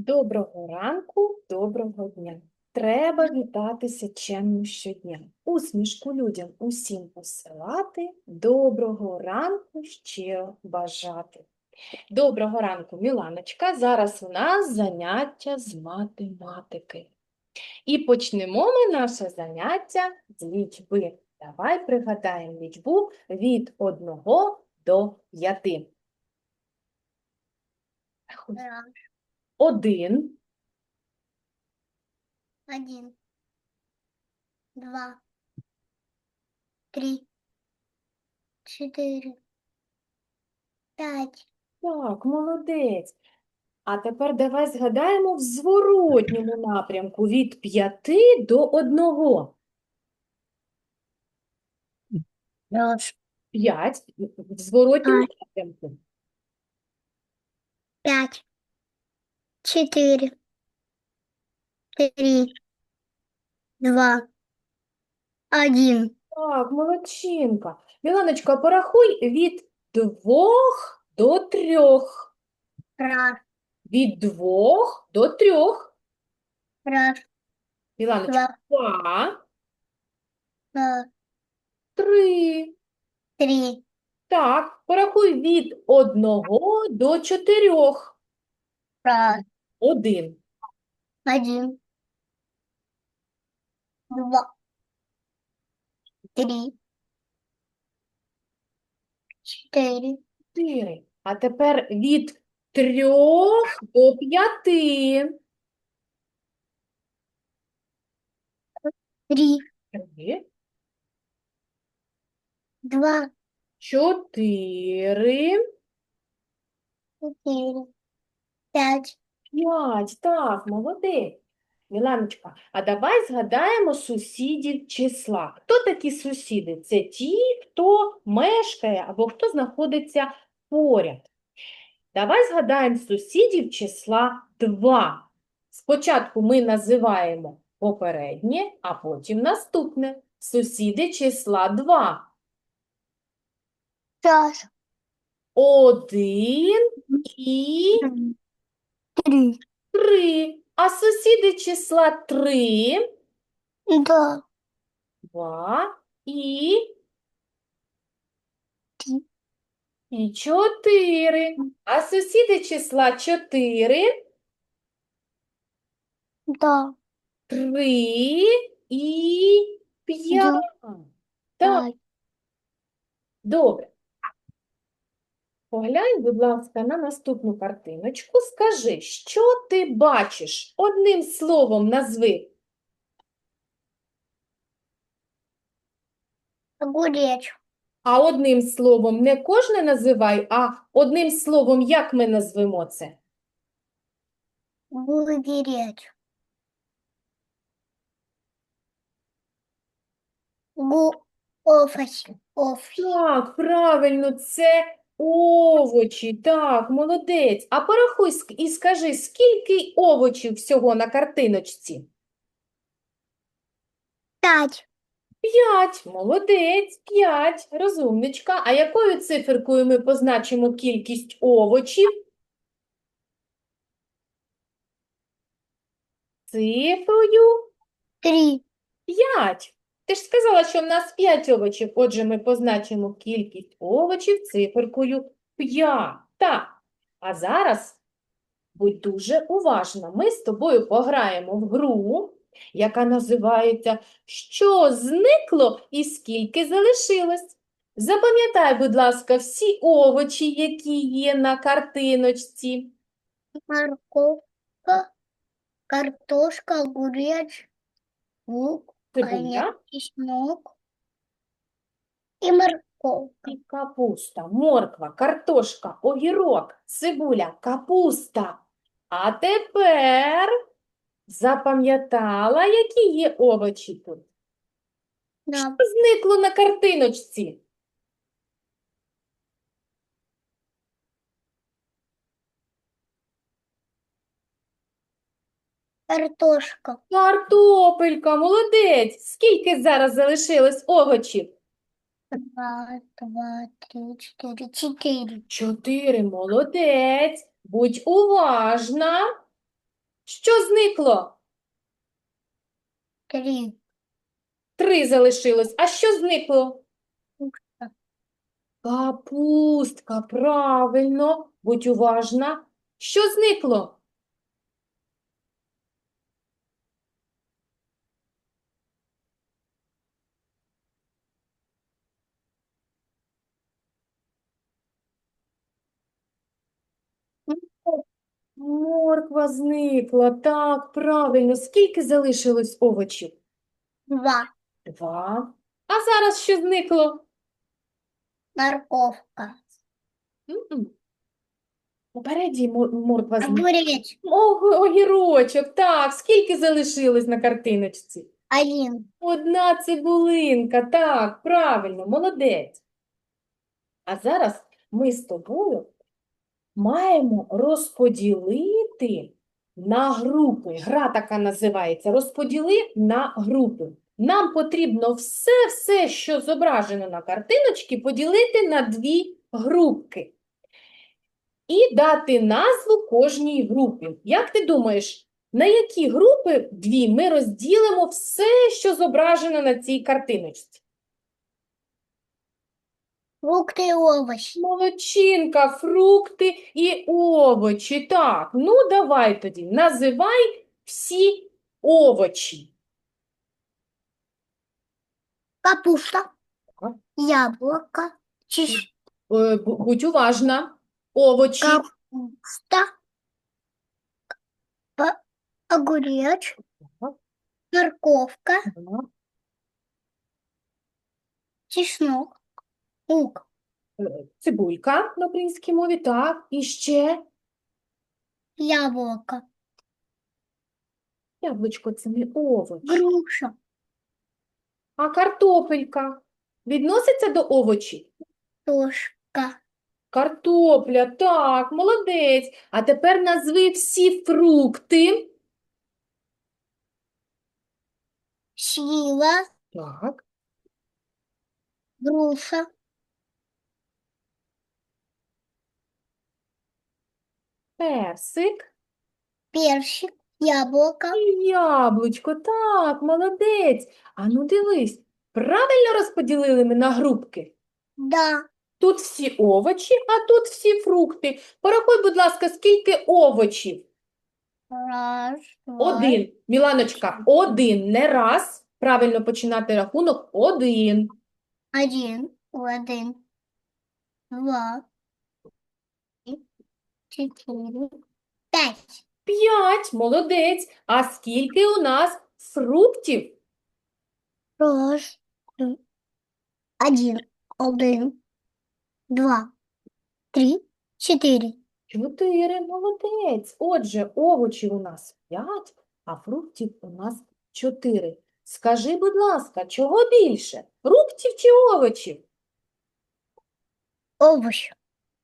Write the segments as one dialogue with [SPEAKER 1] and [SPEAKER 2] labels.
[SPEAKER 1] Доброго ранку, доброго дня. Треба вітатися чемно щодня. Усмішку людям усім посилати, доброго ранку ще бажати. Доброго ранку, Міланочка. Зараз у нас заняття з математики. І почнемо ми наше заняття з лічби. Давай пригадаємо лічбу від 1 до 5. Один,
[SPEAKER 2] один, два, три, четыре, пять,
[SPEAKER 1] Так, молодець. А тепер давай згадаємо в зворотньому напрямку від 5 до 1.
[SPEAKER 2] раз,
[SPEAKER 1] 5 в зворотньому напрямку.
[SPEAKER 2] пять, четыре, три, два, один,
[SPEAKER 1] Так, молодчинка. Міланочка, порахуй від 2 до 3.
[SPEAKER 2] раз,
[SPEAKER 1] Від 2 до 3.
[SPEAKER 2] раз,
[SPEAKER 1] Міланочка,
[SPEAKER 2] два,
[SPEAKER 1] 2,
[SPEAKER 2] два,
[SPEAKER 1] 3.
[SPEAKER 2] три,
[SPEAKER 1] Так, порахуй від 1 до 4.
[SPEAKER 2] раз,
[SPEAKER 1] 1.
[SPEAKER 2] один, два, три, четыре,
[SPEAKER 1] 4. А тепер від 3 до 5.
[SPEAKER 2] три,
[SPEAKER 1] 3,
[SPEAKER 2] два,
[SPEAKER 1] 4,
[SPEAKER 2] четыре, пять,
[SPEAKER 1] 5. Так, молодець. Міланочка, а давай згадаємо сусідів числа. Хто такі сусіди? Це ті, хто мешкає або хто знаходиться поряд. Давай згадаємо сусідів числа 2. Спочатку ми називаємо попереднє, а потім наступне. Сусіди числа 2. Один і
[SPEAKER 2] три,
[SPEAKER 1] три. А сусіди числа 3,
[SPEAKER 2] два,
[SPEAKER 1] 2 і,
[SPEAKER 2] Три.
[SPEAKER 1] і 4. А сусіди числа 4,
[SPEAKER 2] два,
[SPEAKER 1] 3 і 5. Так,
[SPEAKER 2] пять,
[SPEAKER 1] добре. Поглянь, будь ласка, на наступну картиночку. Скажи, що ти бачиш? Одним словом назви.
[SPEAKER 2] огурец,
[SPEAKER 1] А одним словом не кожне називай, а одним словом як ми назвемо це?
[SPEAKER 2] огурец, гу, овощ,
[SPEAKER 1] Так, правильно, це овочі. Так, молодець. А порахуй ск- і скажи, скільки овочів всього на картиночці?
[SPEAKER 2] пять,
[SPEAKER 1] П'ять. Молодець, п'ять. Розумничка. А якою циферкою ми позначимо кількість овочів? Цифрою
[SPEAKER 2] три,
[SPEAKER 1] 5. Ти ж сказала, що в нас 5 овочів. Отже, ми позначимо кількість овочів циферкою 5. Так. А зараз будь дуже уважна. Ми з тобою пограємо в гру, яка називається «Що зникло і скільки залишилось?». Запам'ятай, будь ласка, всі овочі, які є на картиночці.
[SPEAKER 2] морковка, картошка, огурец, лук,
[SPEAKER 1] Цибуля
[SPEAKER 2] чеснок і морковка.
[SPEAKER 1] і капуста, морква, картошка, огірок, цибуля, капуста. А тепер запам'ятала, які є овочі тут?
[SPEAKER 2] Да,
[SPEAKER 1] Що зникло на картиночці?
[SPEAKER 2] Картошка,
[SPEAKER 1] Картопелька, молодець. Скільки зараз залишилось овочів?
[SPEAKER 2] два, два, три, четыре, четыре,
[SPEAKER 1] Чотири, молодець. Будь уважна. Що зникло?
[SPEAKER 2] Три.
[SPEAKER 1] Три залишилось. А що зникло?
[SPEAKER 2] Капуста.
[SPEAKER 1] Капустка, правильно. Будь уважна. Що зникло? Морква зникла. Так, правильно. Скільки залишилось овочів?
[SPEAKER 2] Два.
[SPEAKER 1] Два. А зараз що зникло?
[SPEAKER 2] Морковка.
[SPEAKER 1] М-м. Попереді мор- морква зникла.
[SPEAKER 2] Огурец.
[SPEAKER 1] Ого, огірочок, так, скільки залишилось на картиночці?
[SPEAKER 2] Один.
[SPEAKER 1] Одна цибулинка, так, правильно, молодець. А зараз ми з тобою маємо розподілити на групи. Гра така називається «Розподіли на групи». Нам потрібно все-все, що зображено на картиночці, поділити на дві групки і дати назву кожній групі. Як ти думаєш, на які групи дві ми розділимо все, що зображено на цій картиночці?
[SPEAKER 2] Фрукты и овощи.
[SPEAKER 1] Молодчинка, фрукти і овочі. Так, ну давай тоді, називай всі овочі.
[SPEAKER 2] Капуста.
[SPEAKER 1] Так.
[SPEAKER 2] Яблоко. Чеш...
[SPEAKER 1] Е, бу- Будь уважна. Овочі,
[SPEAKER 2] Капуста. П- Огурец.
[SPEAKER 1] Так.
[SPEAKER 2] Морковка.
[SPEAKER 1] Так.
[SPEAKER 2] Чеснок. Лук.
[SPEAKER 1] Е, цибулька на українській мові, так, і ще
[SPEAKER 2] Яблоко.
[SPEAKER 1] яблучко це не овоч.
[SPEAKER 2] Груша.
[SPEAKER 1] А картопелька відноситься до овочів?
[SPEAKER 2] Тушка.
[SPEAKER 1] Картопля, так, молодець. А тепер назви всі фрукти.
[SPEAKER 2] Слива.
[SPEAKER 1] Так,
[SPEAKER 2] Груша.
[SPEAKER 1] Персик
[SPEAKER 2] Персик. Яблоко.
[SPEAKER 1] і яблучко. Так, молодець. А ну дивись, правильно розподілили ми на групки?
[SPEAKER 2] Да.
[SPEAKER 1] Тут всі овочі, а тут всі фрукти. Порахуй, будь ласка, скільки овочів?
[SPEAKER 2] Раз, два,
[SPEAKER 1] Один. Міланочка, один, не раз. Правильно починати рахунок. Один.
[SPEAKER 2] Один, один, два, четыре, пять.
[SPEAKER 1] П'ять. Молодець. А скільки у нас фруктів?
[SPEAKER 2] Раз, д- один, один, два, три, четыре.
[SPEAKER 1] Чотири. Молодець. Отже, овочів у нас п'ять, а фруктів у нас чотири. Скажи, будь ласка, чого більше? Фруктів чи овочів?
[SPEAKER 2] Овощ.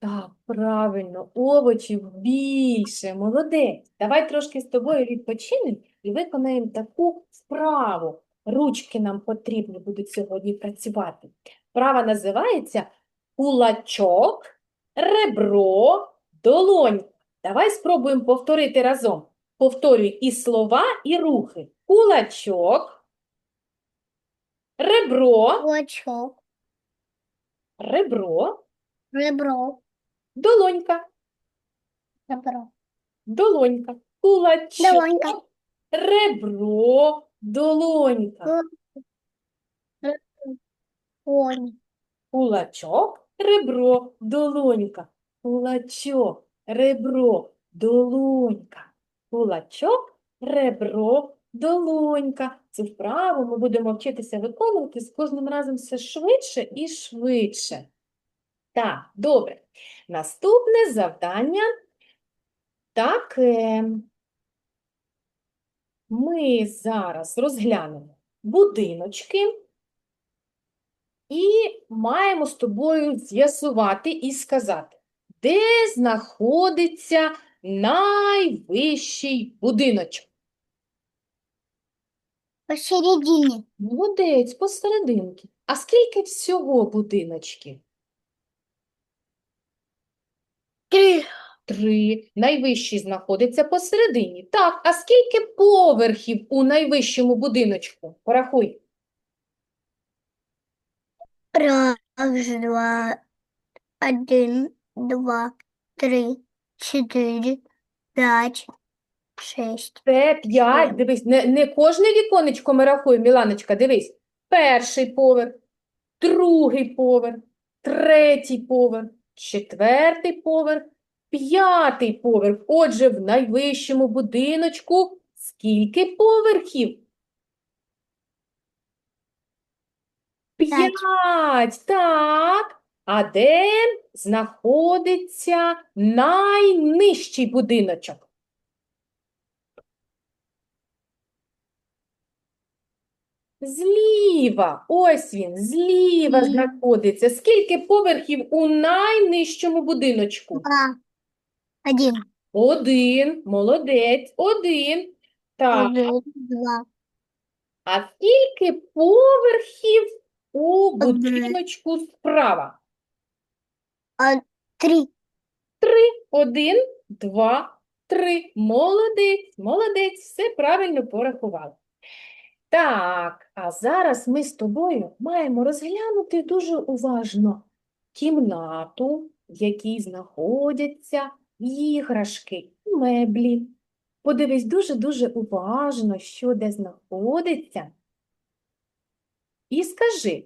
[SPEAKER 1] Так, правильно, овочів більше, молодець. Давай трошки з тобою відпочинемо і виконаємо таку вправу. Ручки нам потрібні будуть сьогодні працювати. Вправа називається кулачок, ребро, долонька. Давай спробуємо повторити разом. Повторюй і слова, і рухи. Кулачок, ребро,
[SPEAKER 2] Кулачок.
[SPEAKER 1] ребро,
[SPEAKER 2] Ребро.
[SPEAKER 1] Долонька,
[SPEAKER 2] Ребро.
[SPEAKER 1] долонька, кулачок.
[SPEAKER 2] Долонька.
[SPEAKER 1] Ребро, долонька,
[SPEAKER 2] Конь.
[SPEAKER 1] кулачок, ребро, долонька, кулачок, ребро, долонька, кулачок, ребро, долонька. Цю вправу ми будемо вчитися виконувати з кожним разом все швидше і швидше. Так, добре. Наступне завдання таке. Ми зараз розглянемо будиночки і маємо з тобою з'ясувати і сказати, де знаходиться найвищий будиночок.
[SPEAKER 2] Посередине.
[SPEAKER 1] Молодець, посерединки. А скільки всього будиночків?
[SPEAKER 2] Три.
[SPEAKER 1] Три. Найвищий знаходиться посередині. Так, а скільки поверхів у найвищому будиночку? Порахуй.
[SPEAKER 2] Раз, два, один, два, три, четыре, пять, шесть.
[SPEAKER 1] Це п'ять. Дивись, не, не кожне віконечко ми рахуємо, Міланочка, дивись. Перший поверх, другий поверх, третій поверх, четвертий поверх, п'ятий поверх. Отже, в найвищому будиночку скільки поверхів?
[SPEAKER 2] П'ять.
[SPEAKER 1] Так. А де знаходиться найнижчий будиночок? Зліва, ось він, зліва знаходиться. Скільки поверхів у найнижчому будиночку?
[SPEAKER 2] Два, один,
[SPEAKER 1] Один, молодець, один. Так,
[SPEAKER 2] один, два,
[SPEAKER 1] а скільки поверхів у будиночку справа?
[SPEAKER 2] а, три.
[SPEAKER 1] Один, два, три. Молодець, молодець, все правильно порахували. Так, а зараз ми з тобою маємо розглянути дуже уважно кімнату, в якій знаходяться іграшки меблі. Подивись дуже-дуже уважно, що де знаходиться. І скажи,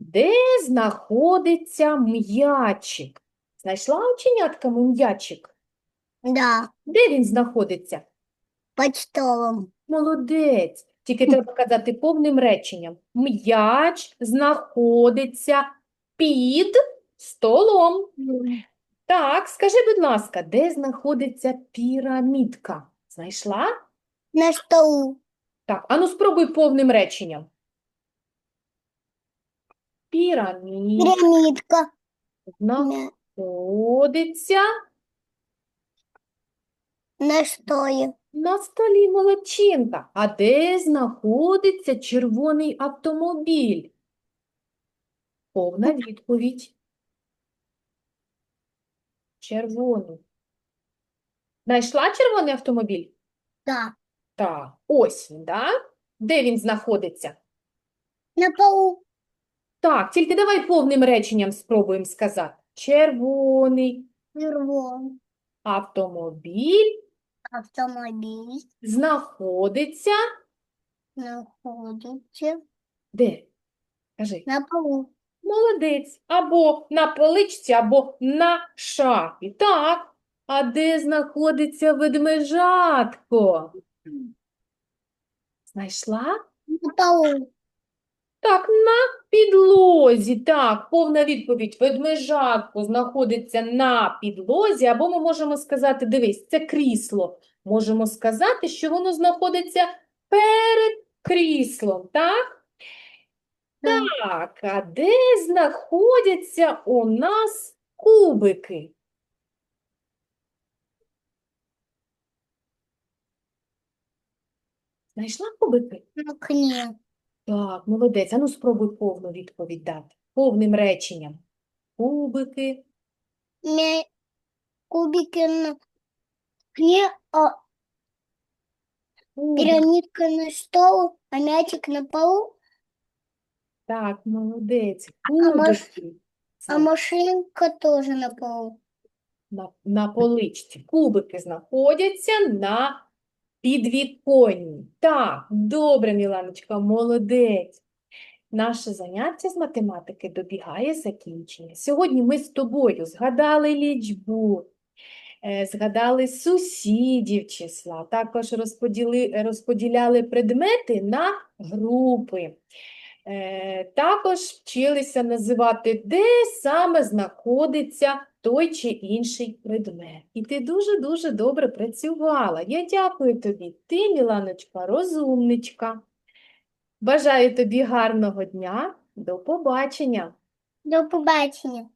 [SPEAKER 1] де знаходиться м'ячик? Знайшла ученятками м'ячик?
[SPEAKER 2] Да,
[SPEAKER 1] Де він знаходиться?
[SPEAKER 2] почтовым.
[SPEAKER 1] Молодець. Тільки треба казати повним реченням. М'яч знаходиться під столом. Так, скажи, будь ласка, де знаходиться пірамідка? Знайшла?
[SPEAKER 2] На столу.
[SPEAKER 1] Так, ану спробуй повним реченням. Пірамідка
[SPEAKER 2] Пирамидка.
[SPEAKER 1] знаходиться
[SPEAKER 2] На столе.
[SPEAKER 1] На столі молодчинка. А де знаходиться червоний автомобіль? Повна відповідь. Червоний. Знайшла червоний автомобіль?
[SPEAKER 2] Да.
[SPEAKER 1] Так, ось він, да? Де він знаходиться?
[SPEAKER 2] На полу.
[SPEAKER 1] Так, тільки давай повним реченням спробуємо сказати. Червоний
[SPEAKER 2] Червон.
[SPEAKER 1] автомобіль
[SPEAKER 2] Автомобиль
[SPEAKER 1] знаходиться
[SPEAKER 2] находится
[SPEAKER 1] де? Кажи.
[SPEAKER 2] на полу.
[SPEAKER 1] Молодець. Або на поличці, або на шафі. Так. А де знаходиться ведмежатко? Знайшла?
[SPEAKER 2] На полу.
[SPEAKER 1] Так, на підлозі. Так, повна відповідь. Ведмежатко знаходиться на підлозі, або ми можемо сказати, дивись, це крісло. Можемо сказати, що воно знаходиться перед кріслом, так? Так, а де знаходяться у нас кубики? Знайшла кубики?
[SPEAKER 2] На окне.
[SPEAKER 1] Так, молодець. А ну спробуй повну відповідь дати. Повним реченням. Кубики.
[SPEAKER 2] Мя- Кубики на окне, а
[SPEAKER 1] кубики.
[SPEAKER 2] пирамидка на стол, а мячик на полу,
[SPEAKER 1] Так, молодець.
[SPEAKER 2] маш-
[SPEAKER 1] Кубики.
[SPEAKER 2] а машинка тоже на полу.
[SPEAKER 1] на, на поличці. Кубики знаходяться на підвіконні. Так, добре, Міланочка, молодець. Наше заняття з математики добігає закінчення. Сьогодні ми з тобою згадали лічбу, е, згадали сусідів числа, також розподіли, розподіляли предмети на групи. Е, Також вчилися називати, де саме знаходиться той чи інший предмет. І ти дуже-дуже добре працювала. Я дякую тобі. Ти, Міланочка, розумничка. Бажаю тобі гарного дня. До побачення.
[SPEAKER 2] До побачення.